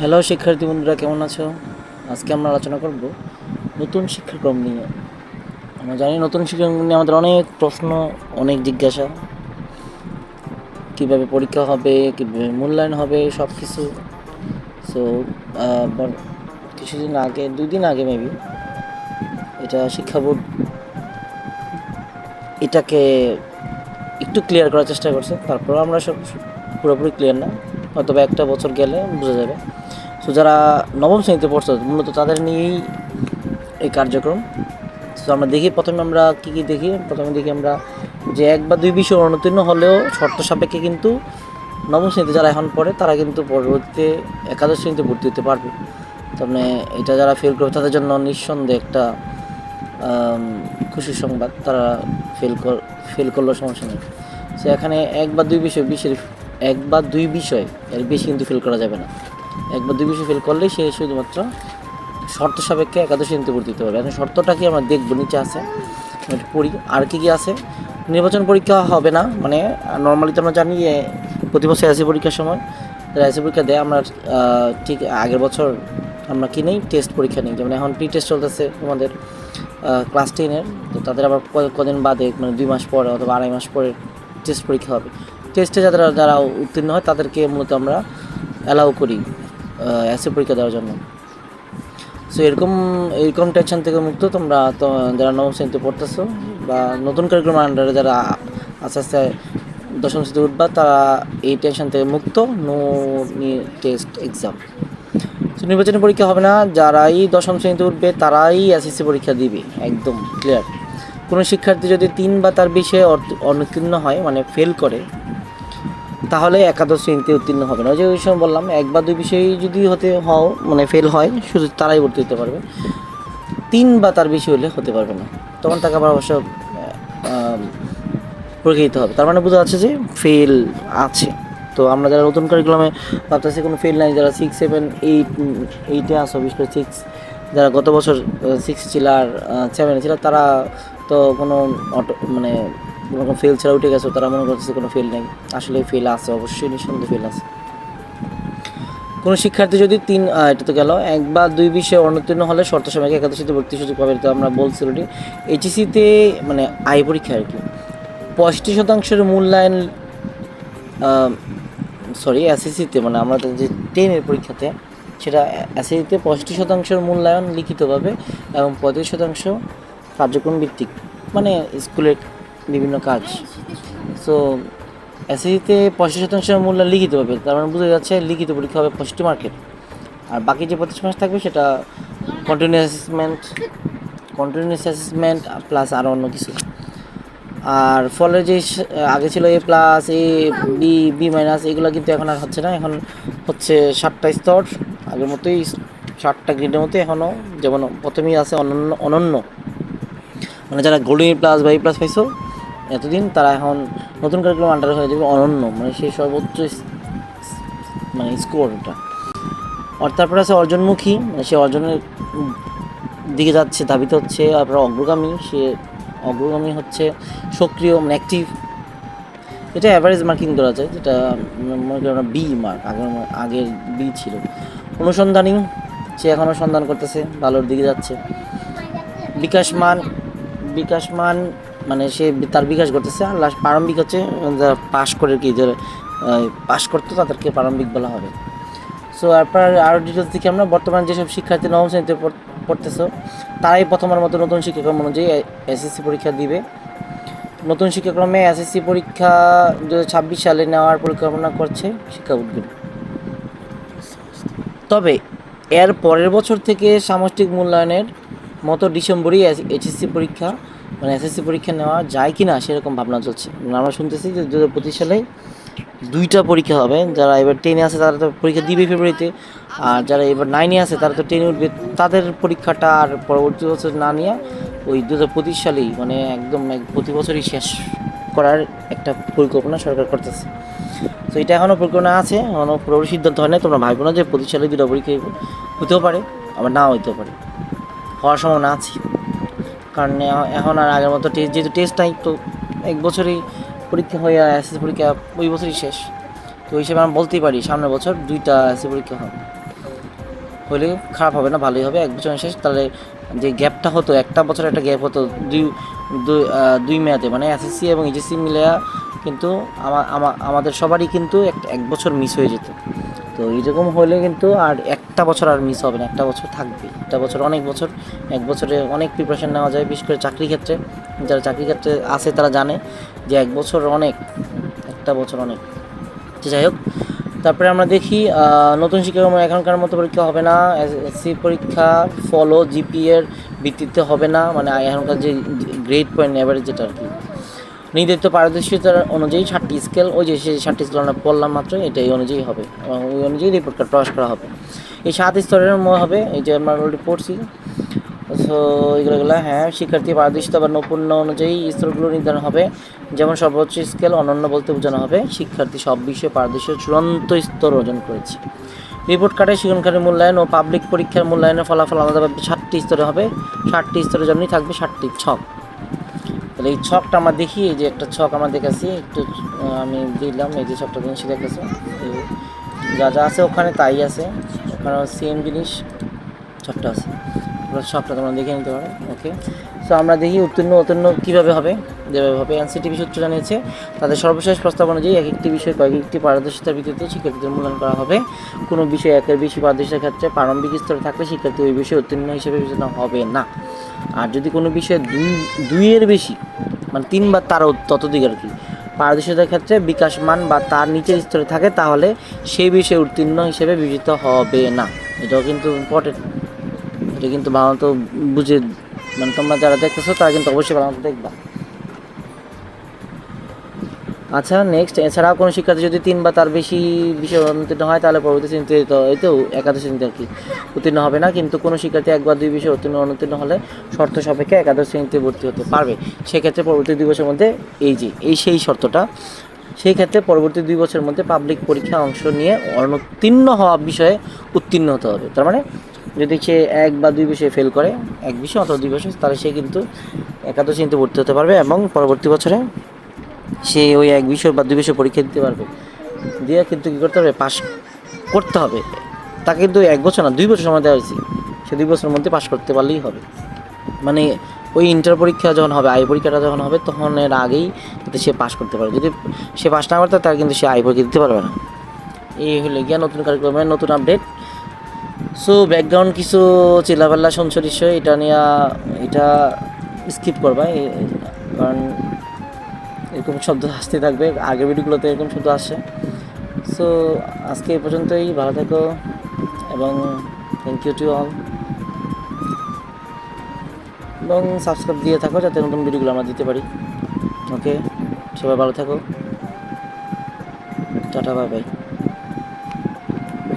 Hello শিক্ষার্থী বন্ধুরা, কেমন আছো? আজকে আমরা আলোচনা করব নতুন শিক্ষাক্রম নিয়ে। আমরা জানি নতুন শিক্ষাক্রম নিয়ে আমাদের অনেক প্রশ্ন, অনেক জিজ্ঞাসা। কীভাবে পরীক্ষা হবে, কীভাবে মূল্যায়ন হবে সব কিছু সো কিছুদিন আগে দুই দিন আগে মেবি এটা শিক্ষা বোর্ড এটাকে একটু ক্লিয়ার করার চেষ্টা করছে। তারপর আমরা সব পুরোপুরি ক্লিয়ার না। হয়তো বা একটা বছর গেলে বোঝা যাবে। তো যারা নবম শ্রেণীতে পড়ছে, মূলত তাদের নিয়েই এই কার্যক্রম। তো আমরা দেখি, প্রথমে আমরা কী কী দেখি? প্রথমে দেখি আমরা যে এক বা দুই বিষয় অনুত্তীর্ণ হলেও শর্ত সাপেক্ষে কিন্তু নবম শ্রেণীতে যারা এখন পড়ে, তারা কিন্তু পরবর্তীতে একাদশ শ্রেণীতে ভর্তি হতে পারবে। তার মানে এটা যারা ফেল করবে, তাদের জন্য নিঃসন্দেহে একটা খুশির সংবাদ তারা ফেল কর ফেল করলেও সমস্যা নেই। সে এখানে এক বা দুই বিষয়, বিশের এক বা দুই বিষয়, এর বেশি কিন্তু ফেল করা যাবে না। এক বা দুই বিষয় ফেল করলেই সে শুধুমাত্র শর্ত সাপেক্ষে একাদশ শ্রেণীতে ভর্তি হতে পারবে। এখন শর্তটা কি আমরা দেখব, নিচে আছে। পড়ি। আর কি কি আছে? নির্বাচন পরীক্ষা হবে না মানে নর্মালি তো আমরা জানি যে প্রতি বছর এসি পরীক্ষার সময়। এসি পরীক্ষা দেয়, আমরা ঠিক আগের বছর আমরা কি নেই? টেস্ট পরীক্ষা নিই। যেমন এখন প্রি টেস্ট চলতেছে তোমাদের ক্লাস টেনের তো তাদের আবার কদিন বাদে মানে দুই মাস পরে অথবা আড়াই মাস পরে টেস্ট পরীক্ষা হবে। টেস্টে যারা যারা উত্তীর্ণ হয়, তাদেরকে মূলত আমরা অ্যালাউ করি। অ্যাসে পরীক্ষা দেওয়ার জন্য। সো এরকম এরকম টেনশন থেকে মুক্ত তোমরা তো, যারা নবম শ্রেণীতে পড়তেছো বা নতুন কারিকুলাম আন্ডারে যারা আস্তে আস্তে দশম শ্রেণীতে উঠবা, তারা এই টেনশন থেকে মুক্ত নো টেস্ট এক্সাম সো নির্বাচনী পরীক্ষা হবে না, যারাই দশম শ্রেণীতে উঠবে, তারাই এসএসসি পরীক্ষা দিবে, একদম ক্লিয়ার কোনো শিক্ষার্থী যদি তিন বা তার অর্থ- অনুত্তীর্ণ হয় মানে ফেল করে তাহলে একাদশ শ্রেণীতে উত্তীর্ণ হবে না। ওই যে ওই সময় বললাম, এক বা দুই বিষয়ে যদি হতে হও মানে ফেল হয়, শুধু তারাই ভর্তি হতে পারবে। তিন বা তার বেশি হলে হতে পারবে না। তখন তাকে আবার অবশ্য দিতে হবে। তার মানে বোঝা যাচ্ছে যে ফেল আছে। তো আমরা যারা নতুন কারিকুলামে ভাবতেছি, কোনো ফেল নাই, যারা সিক্স সেভেন এইট এইটে আসো বিশেষ করে সিক্স যারা গত বছর সিক্স ছিল আর সেভেনে ছিল, তারা তো কোনো অটো মানে কোনো ফেল ছাড়া উঠে গেছো, তারা মনে করতেছে কোনো ফেল নেই। আসলে ফেল আছে, অবশ্যই নিঃসন্দেহে ফেল আছে। কোনো শিক্ষার্থী যদি তিন এটা তো গেল, এক বা দুই বিষয়ে অনুত্তীর্ণ হলে শর্ত সময়কে একাদশীতে ভর্তি সুযোগ পাবে তো আমরা বলছি অলরেডি এইচএসিতে মানে আই পরীক্ষা আর কি। পঁয়ষট্টি শতাংশের মূল্যায়ন সরি এসএসসিতে মানে আমরা যে টেনের পরীক্ষাতে, সেটা এসএসসিতে পঁয়ষট্টি শতাংশের মূল্যায়ন লিখিতভাবে এবং পঁয়ত্রিশ শতাংশ কার্যক্রম ভিত্তিক মানে স্কুলের বিভিন্ন কাজ। সো এসএসসিতে পঁয়ষট্টি শতাংশ মূল্য লিখিত হবে, তার মানে বোঝা যাচ্ছে লিখিত পরীক্ষা হবে পঁয়ষট্টি মার্কের। আর বাকি যে পঁচিশ মাস থাকবে সেটা continuous assessment continuous assessment plus আরও অন্য কিছু। আর ফলে যে আগে ছিল A plus A B B minus এগুলো কিন্তু এখন আর হচ্ছে না, এখন হচ্ছে সাতটা স্তর। আগের মতোই সাতটা গ্রেডের মতোই এখনও যেমন প্রথমেই আছে অনন্য অনন্য। মানে যারা গোল্ডেন প্লাস বা এ প্লাস পাইছো এতদিন তারা এখন নতুন কারিকুলাম আন্ডারে হয়ে যাবে অনন্য মানে সেই সর্বোচ্চ মানে স্কোরটা আর তারপরে আছে অর্জনমুখী মানে সে অর্জনের দিকে যাচ্ছে, ধাবিত হচ্ছে, তারপরে অগ্রগামী, সে অগ্রগামী হচ্ছে সক্রিয় মানে অ্যাক্টিভ এটা অ্যাভারেজ মার্কিং করা যায়, যেটা মনে করি বি মার্ক আগের আগের বি ছিল। অনুসন্ধানী, সে এখনও সন্ধান করতেছে, ভালোর দিকে যাচ্ছে। বিকাশ মান বিকাশ মান সে তার বিকাশ করতেছে আর লাস্ট প্রারম্ভিক হচ্ছে যারা পাশ করে কি যারা পাশ করতো তাদেরকে প্রারম্ভিক বলা হবে। সো তারপর আরও ডিটেলস দেখি আমরা। বর্তমানে যেসব শিক্ষার্থী নবম শ্রেণীতে পড়- পড়তেছো, তারাই প্রথমের মতো নতুন শিক্ষাক্রম অনুযায়ী এসএসসি পরীক্ষা দিবে। নতুন শিক্ষাক্রমে এসএসসি পরীক্ষা দু ছাব্বিশ সালে নেওয়ার পরিকল্পনা করছে শিক্ষা বোর্ডগুলো তবে, এর পরের বছর থেকে সামষ্টিক মূল্যায়নের মতো ডিসেম্বরেই এইচএসসি পরীক্ষা মানে এসএসসি পরীক্ষা নেওয়া যায় কি না সেরকম ভাবনা চলছে। মানে আমরা শুনতেছি যে দু হাজার পঁচিশ সালে দুইটা পরীক্ষা হবে। যারা এবার টেনে আছে তারা তো পরীক্ষা দিবে ফেব্রুয়ারিতে আর যারা এবার নাইনে আছে তারা তো টেনে উঠবে। তাদের পরীক্ষাটা আর পরবর্তী বছর না নিয়ে ওই দু হাজার পঁচিশ সালেই মানে একদম এক প্রতি বছরই শেষ করার একটা পরিকল্পনা সরকার করতেছে। তো এটা এখনও পরিকল্পনা আছে এখনও পুরোপুরি সিদ্ধান্ত হয় না তোমরা ভাবো না যে পঁচিশ সালে দুটো পরীক্ষা। হতেও পারে, আবার নাও হইতেও পারে। হওয়ার সম্ভাবনা আছে। কারণ এখন আর আগের মতো টেস্ট যেহেতু টেস্ট নাই তো এক বছরই পরীক্ষা হয়ে এসএসসি পরীক্ষা ওই বছরই শেষ। তো ওই হিসেবে আমরা বলতেই পারি, সামনের বছর দুইটা এসএসসি পরীক্ষা হবে। হলে খারাপ হবে না, ভালোই হবে, এক বছর শেষ। তাহলে যে গ্যাপটা হতো, একটা বছর একটা গ্যাপ হতো, দুই দুই মেয়াদে। মানে এসএসসি এবং এইচএসসি মিলে কিন্তু আমা- আমা- আমাদের সবারই কিন্তু এক- এক বছর মিস হয়ে যেত। তো এরকম হলে কিন্তু আর একটা বছর আর মিস হবে না, একটা বছর থাকবে একটা বছর, অনেক বছর, এক বছরে অনেক প্রিপারেশন নেওয়া যায়, বিশেষ করে চাকরি ক্ষেত্রে। যারা চাকরি ক্ষেত্রে আছে তারা জানে যে এক বছর অনেক, একটা বছর অনেক। যাই হোক, তারপরে আমরা দেখি নতুন শিক্ষাক্রম এখনকার মতো পরীক্ষা হবে না এসএসসি পরীক্ষা ফলো জিপিএর ভিত্তিতে হবে না মানে এখনকার যে গ্রেড পয়েন্ট অ্যাভারেজ যেটা আর কি। নির্ধারিত পারদর্শিতার অনুযায়ী ষাটটি স্কেল ওই যে সেই ষাটটি স্কেল আমরা পড়লাম মাত্র এটা এই অনুযায়ী হবে। এবং ওই অনুযায়ী রিপোর্ট কার্ড প্রকাশ করা হবে। এই সাত স্তরের হবে, এই যে আমরা অলরেডি পড়ছি। সো এগুলোগুলো হ্যাঁ শিক্ষার্থী পারদর্শিতা বা নৈপুণ্য অনুযায়ী স্তরগুলো নির্ধারণ হবে। যেমন সর্বোচ্চ স্কেল অনন্য বলতে বোঝানো হবে, শিক্ষার্থী সব বিষয়ে পারদর্শী চূড়ান্ত স্তর অর্জন করেছে। রিপোর্ট কার্ডে শিক্ষণকারী মূল্যায়ন ও পাবলিক পরীক্ষার মূল্যায়নের ফলাফল আলাদাভাবে ষাটটি স্তরে হবে, ষাটটি স্তরের জন্যই থাকবে, ষাটটি ছক। তাহলে এই ছকটা আমরা দেখি, এই যে একটা ছক আমরা দেখাচ্ছি, একটু আমি দিলাম, এই যে ছকটা জিনিস দেখাচ্ছে এই যা যা আছে ওখানে তাই আছে। ওখানে সেম জিনিস সবটা আছে। ছকটা তোমরা দেখে নিতে পারো ওকে সো আমরা দেখি উত্তীর্ণ উত্তীর্ণ কীভাবে হবে, যেভাবে হবে। এনসিটিভি সূত্র জানিয়েছে, তাদের সর্বশেষ প্রস্তাব অনুযায়ী এক একটি বিষয়ে, কয়েক একটি পারদর্শিতার ভিত্তিতে শিক্ষার্থীদের মূল্যায়ন করা হবে। কোনো বিষয়ে একের বেশি পারদর্শিতার ক্ষেত্রে প্রারম্ভিক স্তরে থাকলে শিক্ষার্থী ওই বিষয়ে উত্তীর্ণ হিসেবে বিবেচনা হবে না। আর যদি কোনো বিষয়ে দুই, দুইয়ের বেশি মানে তিন বা তারও ততোধিক আর কি পারদর্শিতার ক্ষেত্রে বিকাশমান বা তার নিচের স্তরে থাকে, তাহলে সেই বিষয়ে উত্তীর্ণ হিসেবে বিবেচিত হবে না। এটাও কিন্তু ইম্পর্টেন্ট এটা কিন্তু ভালো বুঝে মানে তোমরা যারা দেখতেছো, তারা কিন্তু অবশ্যই ভালো দেখবা। আচ্ছা নেক্সট এছাড়াও কোনো শিক্ষার্থী যদি তিন বা তার বেশি বিষয় উত্তীর্ণ হয়, তাহলে পরবর্তী শ্রেণীতে তো এতেও একাদশ শ্রেণীতে আর কি উত্তীর্ণ হবে না, কিন্তু কোনো শিক্ষার্থী এক বা দুই বিষয়ে উত্তীর্ণ অনুত্তীর্ণ হলে শর্ত সাপেক্ষে একাদশ শ্রেণীতে ভর্তি হতে পারবে। সেক্ষেত্রে পরবর্তী দুই বছরের মধ্যে এই যে, এই সেই শর্তটা সেই ক্ষেত্রে পরবর্তী দুই বছরের মধ্যে পাবলিক পরীক্ষা অংশ নিয়ে অনুত্তীর্ণ হওয়া বিষয়ে উত্তীর্ণ হতে হবে। তার মানে যদি সে এক বা দুই বিষয়ে ফেল করে, এক বিষয় অথবা দুই বিষয়, তাহলে সে কিন্তু একাদশ শ্রেণীতে ভর্তি হতে পারবে এবং পরবর্তী বছরে সে ওই এক বিষয় বা দুই বিষয় পরীক্ষা দিতে পারবে। দিয়ে কিন্তু কী করতে হবে? পাশ করতে হবে। তাকে কিন্তু এক বছর না, দুই বছর সময় দেওয়া হয়েছে। সে দুই বছরের মধ্যে পাশ করতে পারলেই হবে। মানে ওই ইন্টার পরীক্ষা যখন হবে আই পরীক্ষাটা যখন হবে, তখন এর আগেই যাতে সে পাশ করতে পারে। যদি সে পাস না করতে তার কিন্তু সে আই পরীক্ষা দিতে পারবে না। এই হলে গিয়া নতুন কারিকুলামের নতুন আপডেট সো ব্যাকগ্রাউন্ড কিছু চিল্লাপাল্লা শুনছো এটা নিয়ে এটা স্কিপ করবা। কারণ এরকম শব্দ আসতে থাকবে, আগের ভিডিওগুলোতে এরকম শব্দ আসে। সো আজকে এ পর্যন্তই, ভালো থেকো এবং থ্যাংক ইউ টু অল এবং সাবস্ক্রাইব দিয়ে থাকো যাতে নতুন ভিডিওগুলো আমরা দিতে পারি। ওকে সবাই ভালো থাকো। Tata bye bye